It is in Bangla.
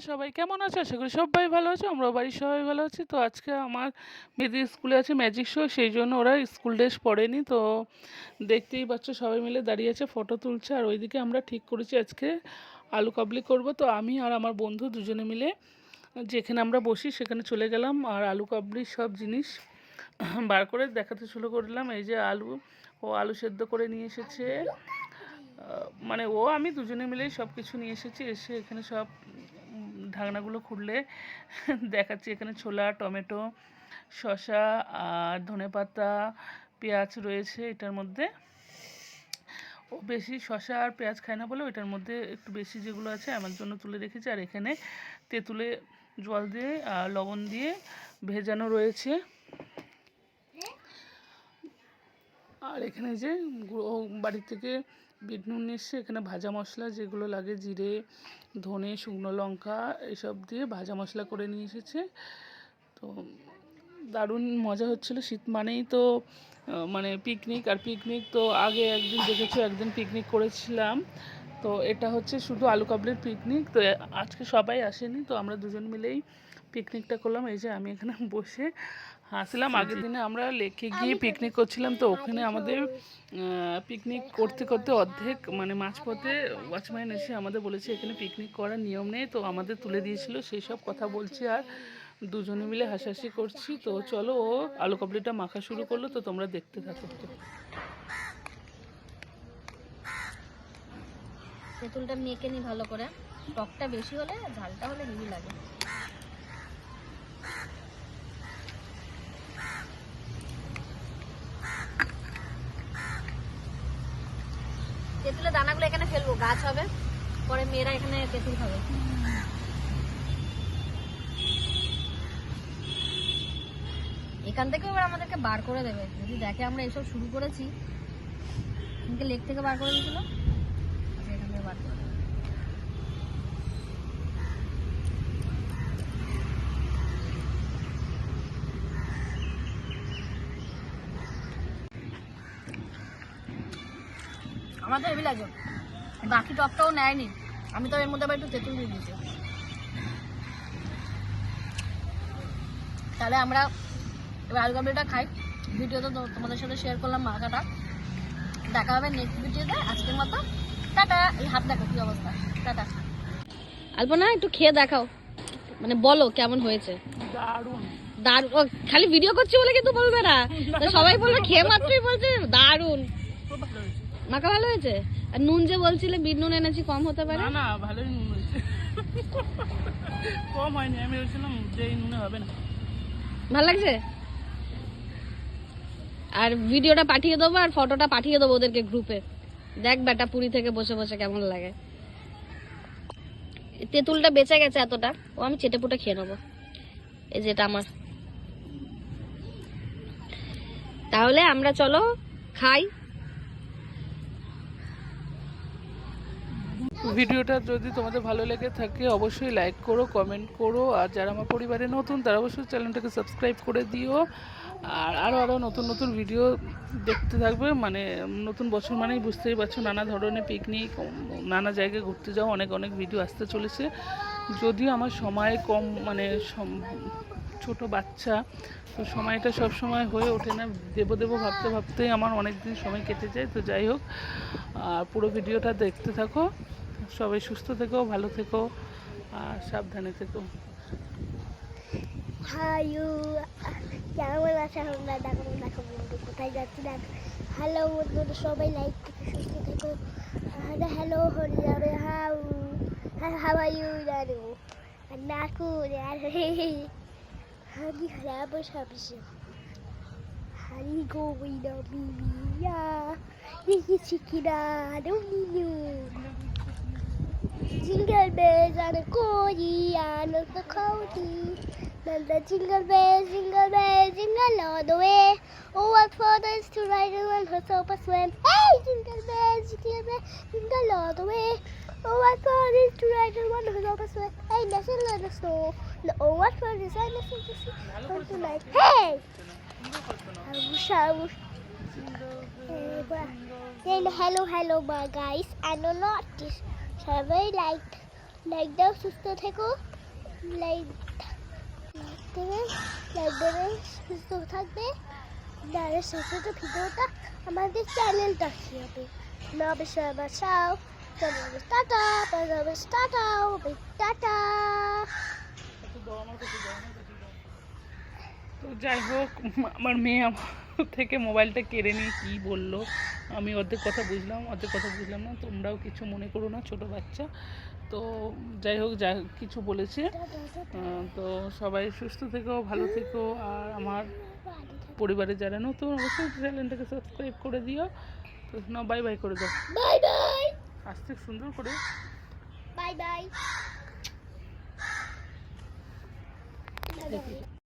সবাই কেমন আছো? আশা করি সবাই ভালো আছো আমরা বাড়ির সবাই ভালো আছি। তো আজকে আমার মেয়েদের স্কুলে আছে ম্যাজিক শো সেই জন্য ওরা স্কুল ড্রেস পরেনি। তো দেখতেই পাচ্ছ সবাই মিলে দাঁড়িয়ে আছে ফটো তুলছে। আর ওইদিকে আমরা ঠিক করেছি আজকে আলু কাবলি করব। তো আমি আর আমার বন্ধু দুজনে মিলে যেখানে আমরা বসি সেখানে চলে গেলাম আর আলু কাবলির সব জিনিস বার করে দেখাতে শুরু করলাম। এই যে আলু, ও আলু সেদ্ধ করে নিয়ে এসেছে। মানে ও, আমি দুজনে মিলেই সব কিছু নিয়ে এসেছি। এসে এখানে সব ঢাকনাগুলো খুললে দেখাচ্ছি এখানে ছোলা, টমেটো, শসা আর ধনেপাতা, পেঁয়াজ রয়েছে এটার মধ্যে। ও বেশি শসা আর পেঁয়াজ খায় না বলে ওইটার মধ্যে একটু বেশি যেগুলো আছে আমার জন্য তুলে রেখেছি। আর এখানে তেঁতুলে জল দিয়ে লবণ দিয়ে ভেজানো রয়েছে। আর এখানে যে ও বাড়ি থেকে বিট নুন এসছে এখানে ভাজা মশলা যেগুলো লাগে, জিরে, ধনে, শুকনো লঙ্কা, এসব দিয়ে ভাজা মশলা করে নিয়ে এসেছে। তো দারুণ মজা হচ্ছিল। শীত মানেই তো মানে পিকনিক আর পিকনিক তো আগে একদিন দেখেছ, একদিন পিকনিক করেছিলাম। তো এটা হচ্ছে শুধু আলু কাবলির পিকনিক তো আজকে সবাই আসেনি তো আমরা দুজন মিলেই পিকনিকটা করলাম। এই যে আমি এখানে বসে হাসলাম। আগের দিনে আমরা লেকে গিয়ে পিকনিক করছিলাম তো ওখানে আমাদের পিকনিক করতে করতে অর্ধেক মানে মাঝপথে ওয়াচম্যান এসে আমাদের বলেছে এখানে পিকনিক করার নিয়ম নেই। তো আমাদের তুলে দিয়েছিল সেই সব কথা বলছি আর দুজনে মিলে হাসাহাসি করছি। তো চলো ও আলু কাবলিটা মাখা শুরু করল তো তোমরা দেখতে থাকো। তেঁতুলটা মেখে নি ভালো করে। টকটা বেশি হলে ঝালটা হলে হেভি লাগে। তেঁতুলের দানাগুলো এখানে ফেলব, গাছ হবে, পরে মেয়েরা এখানে তেঁতুল খাবে। এখান থেকে এবার আমাদেরকে বার করে দেবে। যদি দেখে আমরা এসব শুরু করেছি লেক থেকে বার করে দিয়েছিল। তো হেভি লাগে। বাকি টপটাও নেয়নি। আমি তো এর মধ্যে আবার একটু তেঁতুল দিয়ে দিয়েছি। তাহলে আমরা এবার আলু কাবলিটা খাই। ভিডিওতে তো তোমাদের সাথে শেয়ার করলাম মাখাটা। দেখা হবে নেক্সট ভিডিওতে আজকের মতো টাটা এই হাত দেখো কি অবস্থা। টাটা। আলপনা একটু খেয়ে দেখাও। মানে বলো কেমন হয়েছে? দারুণ। দারুণ। ও, খালি ভিডিও করছি বলে কিন্তু বলবে না সবাই বলবে খেয়ে মাত্রই বলছে দারুণ। খুব ভালো হয়েছে। মাখা ভালো হয়েছে? আর নুন যে বলছিলে বিট নুন এনেছি কম হতে পারে? না না ভালোই নুন হয়েছে। কম হয়নি আমি ভেবেছিলাম যে এই নুনে হবে না। ভালো লাগছে? আর ভিডিওটা পাঠিয়ে দেবো আর ফটোটা পাঠিয়ে দেবো ওদেরকে গ্রুপে দেখ বেটা, পুরী থেকে বসে বসে কেমন লাগে। তেঁতুলটা বেঁচে গেছে এতটা, ও আমি চেটে পুটে খেয়ে নেব। এই যেটা আমার। তাহলে আমরা চলো, খাই। ভিডিওটা যদি তোমাদের ভালো লেগে থাকে, অবশ্যই লাইক করো কমেন্ট করো, আর যারা আমার পরিবারে নতুন, তারা অবশ্যই চ্যানেলটাকে সাবস্ক্রাইব করে দিও। আর আরও আরও নতুন নতুন ভিডিও দেখতে থাকবে। মানে নতুন বছর মানেই বুঝতেই পারছ, নানা ধরনের পিকনিক নানা জায়গায় ঘুরতে যাওয়া, অনেক অনেক ভিডিও আসতে চলেছে। যদিও আমার সময় কম মানে ছোট বাচ্চা, তো সময়টা সব সময় হয়ে ওঠে না। দেবো দেবো ভাবতে ভাবতেই আমার অনেক দিন সময় কেটে যায়, তো যাই হোক, আর পুরো ভিডিওটা দেখতে থাকো। সবাই সুস্থ থেকো, ভালো থেকো, আর সাবধানে থেকো। হাইউ কেমন আছে আমরা দেখো দেখো বন্ধু কোথায় যাচ্ছি দেখ হ্যালো বন্ধুরা সবাই লাইক থেকে সুস্থ থেকো হ্যালো হ্যালো হরে যাবে হাউ হাউ আর ইউ জানো নাকু আর হানি খারাপ সবসে হানি গো উইনা বিবিয়া নিহি চিকিনা ডুনিনু Jingle bells on a Korean of the county. the jingle bells, jingle bells, jingle all the way. Oh, what fun it is to ride in one horse open swim. Hey, jingle bells, jingle bells, jingle all the way. Oh, what fun it is to ride in one horse open swim. Hey, nothing in the snow. No, oh, what fun is I nothing to see from tonight. Hey! I wish I wish. Then hello, hello, my guys. I know not this. So I very like like the sister, like থেকো লাইক দেবে সুস্থ থাকবে। নাহলে সুস্থ ভিডিওটা আমাদের চ্যানেলটা কি হবে না অবশ্যই আবার চাও তবে টাটা তবে টাটা টাটা তো যাই হোক, আমার মেয়ে আমার থেকে মোবাইলটা কেড়ে নিয়ে কী বলল? আমি অর্ধেক কথা বুঝলাম অর্ধেক কথা বুঝলাম না তোমরাও কিছু মনে করো না ছোট বাচ্চা। তো যাই হোক যা কিছু বলেছে। তো সবাই সুস্থ থেকো ভালো থেকো। আর আমার পরিবারে যারা নতুন অবশ্যই চ্যানেলটাকে সাবস্ক্রাইব করে দিও। তো না বাই বাই করে দাও। বাই বাই আস্তে সুন্দর করে। Bye bye